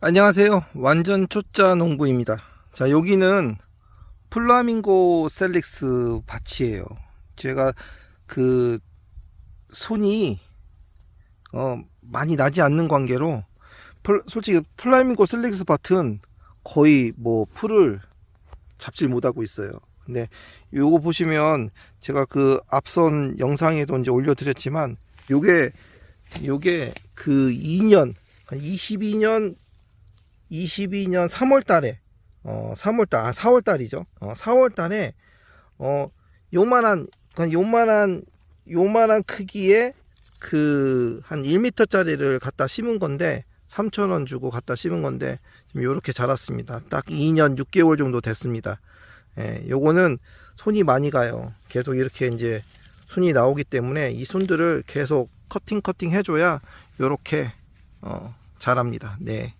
안녕하세요. 완전 초짜 농부입니다. 자, 여기는 플라밍고 셀릭스 밭이에요. 제가 그 손이 어, 많이 나지 않는 관계로 플- 솔직히 플라밍고 셀릭스 밭은 거의 뭐 풀을 잡질 못하고 있어요. 근데 요거 보시면 제가 그 앞선 영상에도 이제 올려드렸지만 요게 요게 그 2년 한 22년 22년 3월 달에 어 3월 달 아, 4월 달이죠. 어 4월 달에 어 요만한 한 요만한 요만한 크기의 그 한 1m짜리를 갖다 심은 건데 3,000원 주고 갖다 심은 건데 지금 요렇게 자랐습니다. 딱 2년 6개월 정도 됐습니다. 예, 요거는 손이 많이 가요. 계속 이렇게 이제 손이 나오기 때문에 이 손들을 계속 커팅 커팅 해줘야 요렇게 어, 자랍니다. 네.